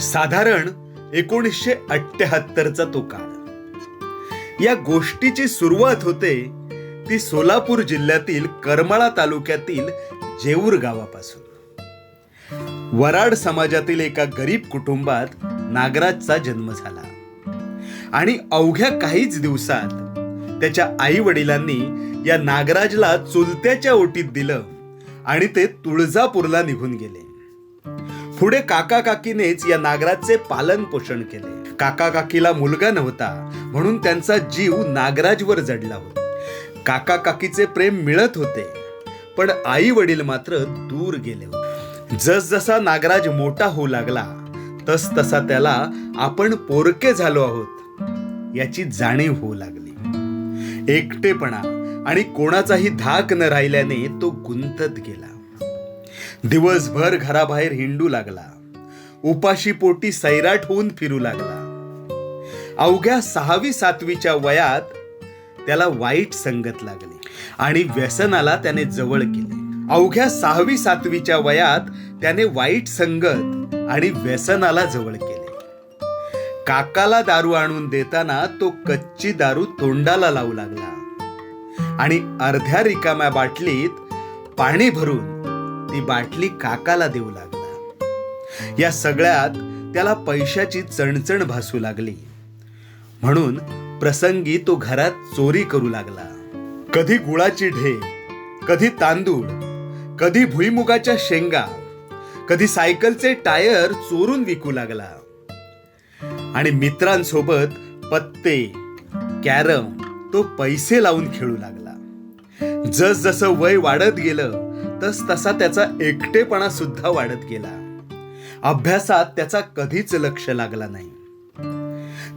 साधारण एकोणीसशे अठ्ठ्याहत्तरचा तो काळ. या गोष्टीची सुरुवात होते ती सोलापूर जिल्ह्यातील करमाळा तालुक्यातील जेऊर गावापासून. वराड समाजातील एका गरीब कुटुंबात नागराजचा जन्म झाला. आणि अवघ्या काहीच दिवसात त्याच्या आई वडिलांनी या नागराजला चुलत्याच्या ओटीत दिलं आणि ते तुळजापूरला निघून गेले. पुढे काका काकीनेच या नागराजचे पालन पोषण केले. काका काकीला मुलगा नव्हता म्हणून त्यांचा जीव नागराजवर जडला होता. काका काकीचे प्रेम मिळत होते पण आई वडील मात्र दूर गेले होते. जसजसा नागराज मोठा होऊ लागला तस तसा त्याला आपण पोरके झालो आहोत याची जाणीव होऊ लागली. एकटेपणा आणि कोणाचाही धाक न राहिल्याने तो गुंतत गेला. दिवसभर घराबाहेर हिंडू लागला. उपाशी पोटी सैराट होऊन फिरू लागला. अवघ्या सहावी सातवीच्या वयात त्याला वाईट संगत लागली आणि व्यसनाला त्याने जवळ केले. अवघ्या सहावी सातवीच्या वयात त्याने वाईट संगत आणि व्यसनाला जवळ केले. काकाला दारू आणून देताना तो कच्ची दारू तोंडाला लावू लागला आणि अर्ध्या रिकाम्या बाटलीत पाणी भरून ती बाटली काकाला देऊ लागला. या सगळ्यात त्याला पैशाची चणचण भासू लागली. म्हणून प्रसंगी तो घरात चोरी करू लागला. कधी गुळाची ढे कधी तांदूळ कधी भुईमुगाच्या शेंगा कधी सायकलचे टायर चोरून विकू लागला. आणि मित्रांसोबत पत्ते कॅरम तो पैसे लावून खेळू लागला. जसजसं वय वाढत गेलं तस तसा त्याचा एकटेपणा सुद्धा वाढत गेला. अभ्यासात त्याचा कधीच लक्ष लागला नाही.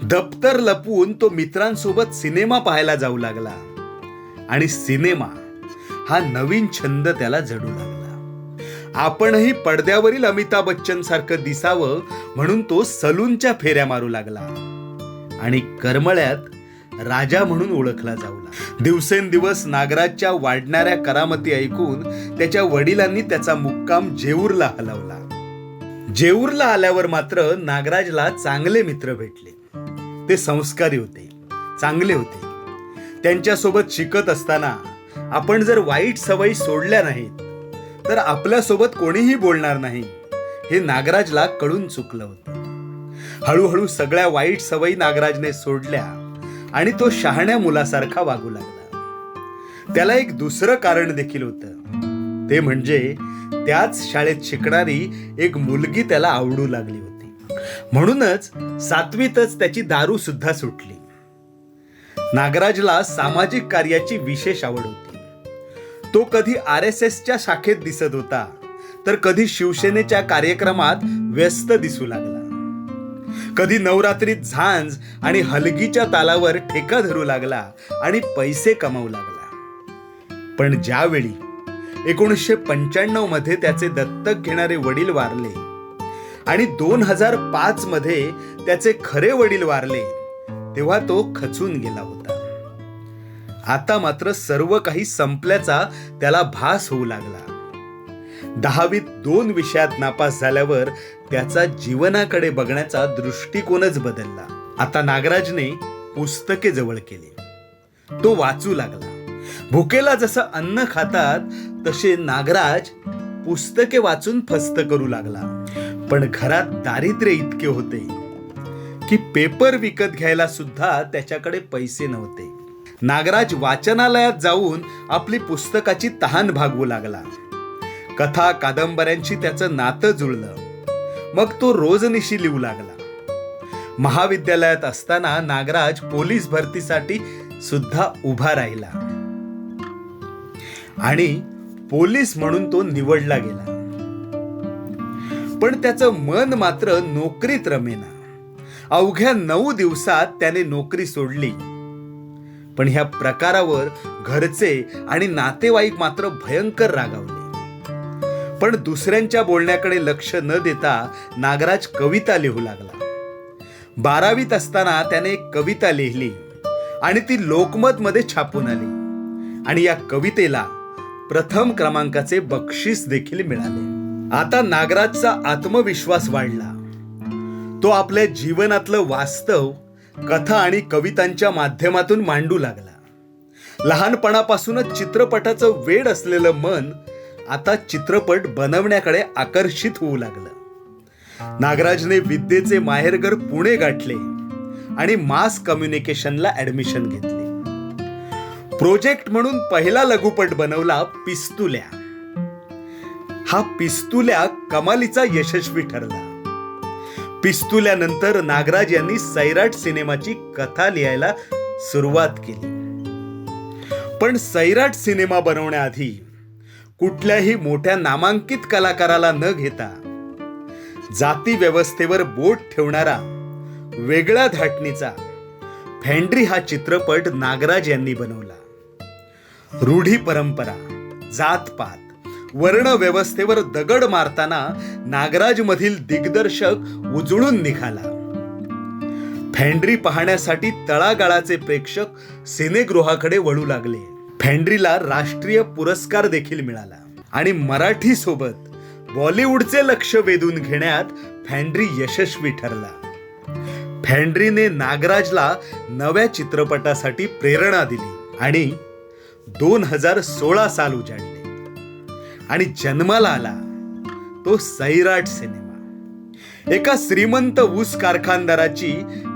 दप्तर लपवून तो मित्रांसोबत सिनेमा पाहायला जाऊ लागला. आणि सिनेमा हा नवीन छंद त्याला जडू लागला. आपणही पडद्यावरील अमिताभ बच्चन सारखं दिसावं म्हणून तो सलूनच्या फेऱ्या मारू लागला. आणि करमळ्यात राजा म्हणून ओळखला जाऊ लागला. दिवसेंदिवस नागराजच्या वाढणाऱ्या करामती ऐकून त्याच्या वडिलांनी त्याचा मुक्काम जेऊरला हलवला. जेऊरला आल्यावर मात्र नागराजला चांगले मित्र भेटले. ते संस्कारी होते चांगले होते. त्यांच्यासोबत शिकत असताना आपण जर वाईट सवयी सोडल्या नाहीत तर आपल्यासोबत कोणीही बोलणार नाही हे नागराजला कळून चुकलं होतं. हळूहळू सगळ्या वाईट सवयी नागराजने सोडल्या. आणि तो शहाण्या मुलासारखा वागू लागला. त्याला एक दुसरं कारण देखील होतं. ते म्हणजे त्याच शाळेत शिकणारी एक मुलगी त्याला आवडू लागली होती. म्हणूनच सातवीतच त्याची दारू सुद्धा सुटली. नागराजला सामाजिक कार्याची विशेष आवड होती. तो कधी आर एस एसच्या शाखेत दिसत होता तर कधी शिवसेनेच्या कार्यक्रमात व्यस्त दिसू लागला. कधी नवरात्रीत झांज आणि हलगीच्या तालावर ठेका धरू लागला आणि पैसे कमावू लागला. पण ज्यावेळी एकोणीसशे पंच्याण्णवमध्ये त्याचे दत्तक घेणारे वडील वारले आणि दोन हजार पाच मध्ये त्याचे खरे वडील वारले तेव्हा तो खचून गेला होता. आता मात्र सर्व काही संपल्याचा त्याला भास होऊ लागला. दहावीत दोन विषयात नापास झाल्यावर त्याचा जीवनाकडे बघण्याचा दृष्टिकोनच बदलला. आता नागराजने पुस्तके जवळ केली. तो वाचू लागला. भुकेला जसं अन्न खातात तसे नागराज पुस्तके वाचून फस्त करू लागला. पण घरात दारिद्र्य इतके होते की पेपर विकत घ्यायला सुद्धा त्याच्याकडे पैसे नव्हते. नागराज वाचनालयात जाऊन आपली पुस्तकाची तहान भागवू लागला. कथा कादंबऱ्यांशी त्याचं नातं जुळलं. मग तो रोजनिशी लिहू लागला. महाविद्यालयात असताना नागराज पोलीस भरतीसाठी सुद्धा उभा राहिला. आणि पोलीस म्हणून तो निवडला गेला. पण त्याचं मन मात्र नोकरीत रमेना. अवघ्या नऊ दिवसात त्याने नोकरी सोडली. पण ह्या प्रकारावर घरचे आणि नातेवाईक मात्र भयंकर रागावले. पण दुसऱ्यांच्या बोलण्याकडे लक्ष न देता नागराज कविता लिहू लागला. बारावीत असताना त्याने एक कविता लिहिली आणि ती लोकमत मध्ये छापून आली. आणि या कवितेला प्रथम क्रमांकाचे बक्षीस देखील मिळाले. आता नागराजचा आत्मविश्वास वाढला. तो आपल्या जीवनातलं वास्तव कथा आणि कवितांच्या माध्यमातून मांडू लागला. लहानपणापासूनच चित्रपटाचं वेड असलेलं मन आता चित्रपट बनवण्याकडे आकर्षित होऊ लागलं. नागराजने विद्येचे माहेरघर पुणे गाठले आणि मास कम्युनिकेशनला ऍडमिशन घेतले. प्रोजेक्ट म्हणून पहिला लघुपट बनवला पिस्तुल्या. हा पिस्तुल्या कमालीचा यशस्वी ठरला. पिस्तुल्यानंतर नागराज यांनी सैराट सिनेमाची कथा लिहायला सुरुवात केली. पण सैराट सिनेमा बनवण्याआधी कुठल्याही मोठ्या नामांकित कलाकाराला न घेता जाती व्यवस्थेवर बोट ठेवणारा वेगळ्या धाटणीचा फॅन्ड्री हा चित्रपट नागराज यांनी बनवला. रूढी परंपरा जातपात वर्ण व्यवस्थेवर दगड मारताना नागराज मधील दिग्दर्शक उजळून निघाला. फॅन्ड्री पाहण्यासाठी तळागाळाचे प्रेक्षक सिनेगृहाकडे वळू लागले. फॅन्ड्रीला राष्ट्रीय पुरस्कार देखील मिळाला. आणि मराठी सोबत बॉलिवूडचे लक्ष वेधून घेण्यात फॅन्ड्री यशस्वी ठरला. फॅन्ड्रीने नागराजला नव्या चित्रपटासाठी प्रेरणा दिली आणि दोन हजार सोळा साल उजाडले. आणि जन्माला आला तो सैराट सिनेमा. एका श्रीमंत ऊस कारखानदाराची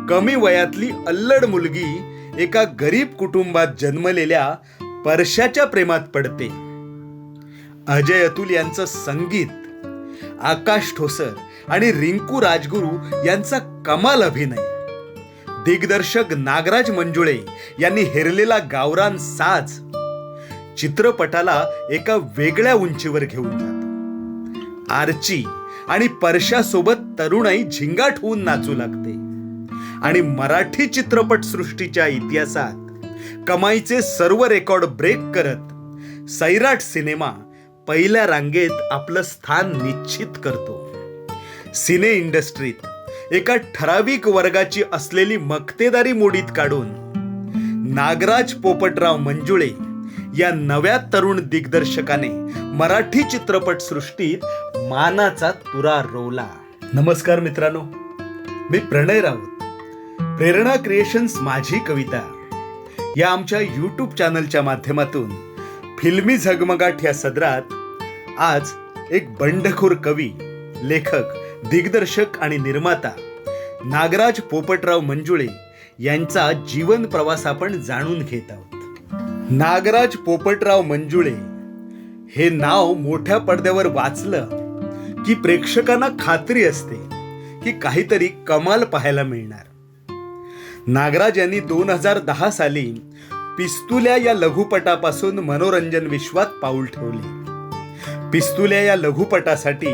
कमी वयातली अल्लड मुलगी एका गरीब कुटुंबात जन्मलेल्या परशाच्या प्रेमात पडते. अजय अतुल यांचं संगीत आकाश ठोसर आणि रिंकू राजगुरू यांचा कमाल अभिनय. दिग्दर्शक नागराज मंजुळे यांनी हेरलेला गावरान साज चित्रपटाला एका वेगळ्या उंचीवर घेऊन जातो. आर्ची आणि परशासोबत तरुणाई झिंगाट होऊन नाचू लागते. आणि मराठी चित्रपट सृष्टीच्या इतिहासात कमाईचे सर्व रेकॉर्ड ब्रेक करत सैराट सिनेमा पहिल्या रांगेत आपलं स्थान निश्चित करतो. सिने इंडस्ट्रीत एका ठराविक वर्गाची असलेली मक्तेदारी मोडीत काढून नागराज पोपटराव मंजुळे या नव्या तरुण दिग्दर्शकाने मराठी चित्रपट सृष्टीत मानाचा तुरा रोवला. नमस्कार मित्रांनो मी प्रणय राऊत. प्रेरणा क्रिएशन्स माझी कविता. या आमच्या यूट्यूब चॅनलच्या माध्यमातून फिल्मी झगमगाट या सदरात आज एक बंडखोर कवी लेखक दिग्दर्शक आणि निर्माता नागराज पोपटराव मंजुळे यांचा जीवन प्रवास आपण जाणून घेत आहोत. नागराज पोपटराव मंजुळे हे नाव मोठ्या पडद्यावर वाचलं की प्रेक्षकांना खात्री असते की काहीतरी कमाल पाहायला मिळणार. नागराज यांनी दोन हजार दहा साली पिस्तुल्या या लघुपटापासून मनोरंजन विश्वात पाऊल ठेवले. पिस्तुल्या या लघुपटासाठी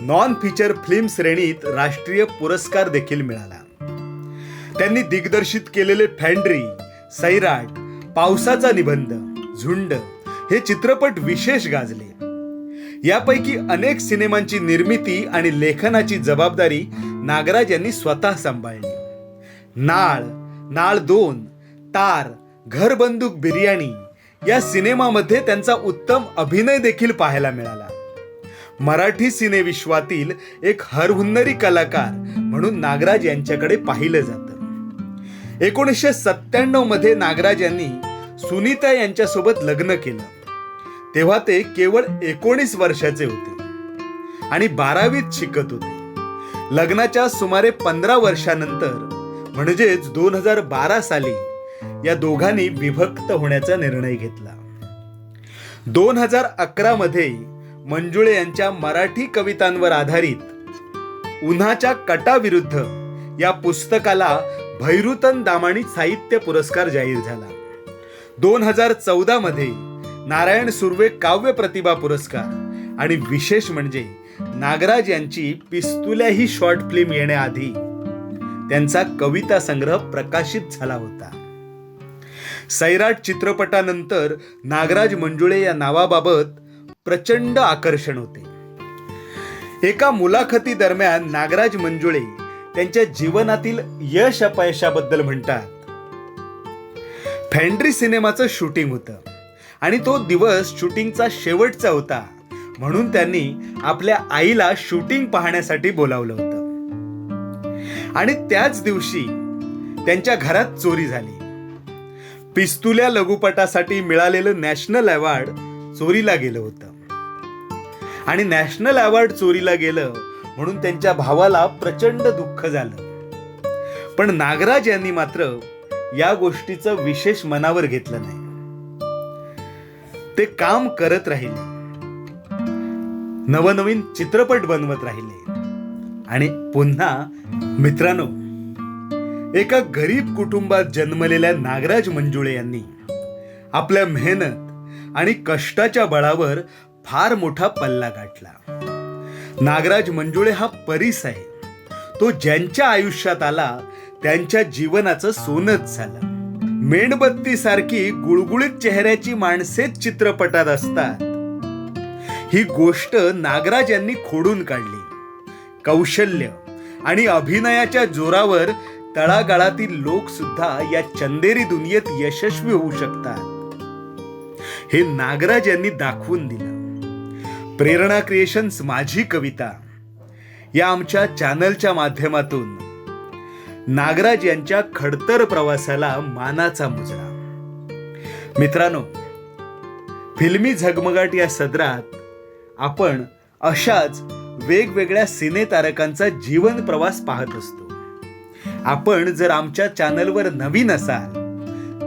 नॉन फीचर फिल्म श्रेणीत राष्ट्रीय पुरस्कार देखील मिळाला. त्यांनी दिग्दर्शित केलेले फॅन्ड्री सैराट पावसाचा निबंध झुंड हे चित्रपट विशेष गाजले. यापैकी अनेक सिनेमांची निर्मिती आणि लेखनाची जबाबदारी नागराज यांनी स्वतः सांभाळली. नाळ नाळ दोन तार घर बंदूक बिर्याणी या सिनेमामध्ये त्यांचा उत्तम अभिनय देखील पाहायला मिळाला. मराठी सिनेविश्वातील एक हरहुन्नरी कलाकार म्हणून नागराज यांच्याकडे पाहिलं जातं. एकोणीसशे सत्त्याण्णवमध्ये नागराज यांनी सुनीता यांच्यासोबत लग्न केलं. तेव्हा ते केवळ एकोणीस वर्षाचे होते आणि बारावीत शिकत होते. लग्नाच्या सुमारे पंधरा वर्षानंतर म्हणजेच दोन हजार बारा साली या दोघांनी विभक्त होण्याचा निर्णय घेतला. दोन हजार अकरा मध्ये मंजुळे यांच्या मराठी कवितांवर आधारित उन्हाच्या कटाविरुद्ध या पुस्तकाला भैरुतन दामाणी साहित्य पुरस्कार जाहीर झाला. दोन हजार चौदा मध्ये नारायण सुर्वे काव्य प्रतिभा पुरस्कार आणि विशेष म्हणजे नागराज यांची पिस्तुल्या ही शॉर्ट फिल्म येण्याआधी त्यांचा कविता संग्रह प्रकाशित झाला होता. सैराट चित्रपटानंतर नागराज मंजुळे या नावाबाबत प्रचंड आकर्षण होते. एका मुलाखती दरम्यान नागराज मंजुळे त्यांच्या जीवनातील यश अपयशाबद्दल म्हणतात. फॅन्ड्री सिनेमाचं शूटिंग होतं आणि तो दिवस शूटिंगचा शेवटचा होता म्हणून त्यांनी आपल्या आईला शूटिंग पाहण्यासाठी बोलावलं होतं. आणि त्याच दिवशी त्यांच्या घरात चोरी झाली. पिस्तुल्या लघुपटासाठी मिळालेलं नॅशनल अवॉर्ड चोरीला गेलं होतं. आणि नॅशनल अवॉर्ड चोरीला गेलं म्हणून त्यांच्या भावाला प्रचंड दुःख झालं. पण नागराज यांनी मात्र या गोष्टीचं विशेष मनावर घेतलं नाही. ते काम करत राहिले. नवनवीन चित्रपट बनवत राहिले. आणि पुन्हा मित्रांनो एका गरीब कुटुंबात जन्मलेल्या नागराज मंजुळे यांनी आपल्या मेहनत आणि कष्टाच्या बळावर फार मोठा पल्ला गाठला. नागराज मंजुळे हा परीस आहे. तो ज्यांच्या आयुष्यात आला त्यांच्या जीवनाचं सोनच झालं. मेणबत्ती सारखी गुळगुळीत चेहऱ्याची माणसेच चित्रपटात असतात. ही गोष्ट नागराज यांनी खोडून काढली. कौशल्य आणि अभिनयाच्या जोरावर तळागाळातील लोक सुद्धा या चंदेरी दुनियेत यशस्वी होऊ शकतात. हे नागराज यांनी दाखवून दिलं. प्रेरणा क्रिएशन्स माझी कविता या आमच्या चॅनलच्या माध्यमातून. नागराज यांच्या खडतर प्रवासाला मानाचा मुजरा. मित्रांनो फिल्मी झगमगाट या सदरात आपण अशाच वेगवेगळ्या सिने तारकांचा जीवन प्रवास पाहत असतो. आपण जर आमच्या चॅनलवर नवीन असाल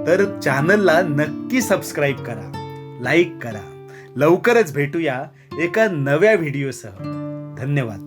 तर चॅनलला नक्की सबस्क्राईब करा लाईक करा. लवकरच भेटूया एका नव्या व्हिडिओसह. धन्यवाद.